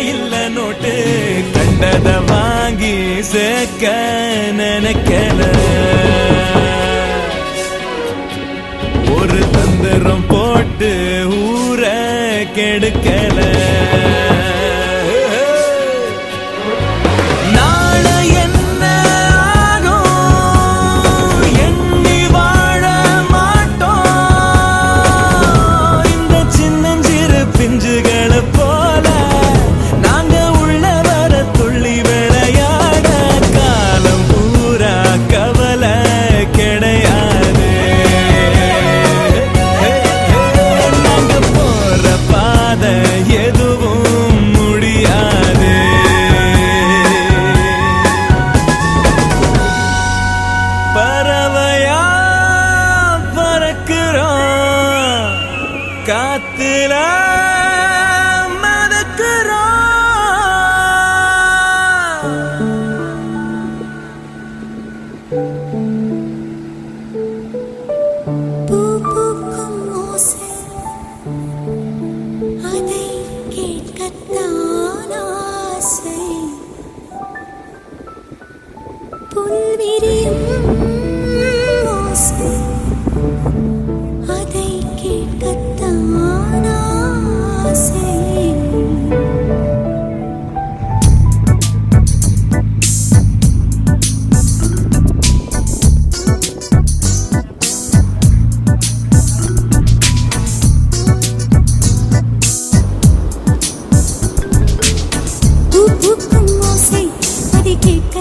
இல்ல நோட்டு. கண்டத வாங்கி சேர்க்க நினைக்கல. ஒரு தந்திரம் போட்டு ஊற கெடுக்கல.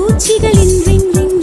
பூச்சிகளின் ரிங் ரிங்.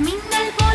明媚过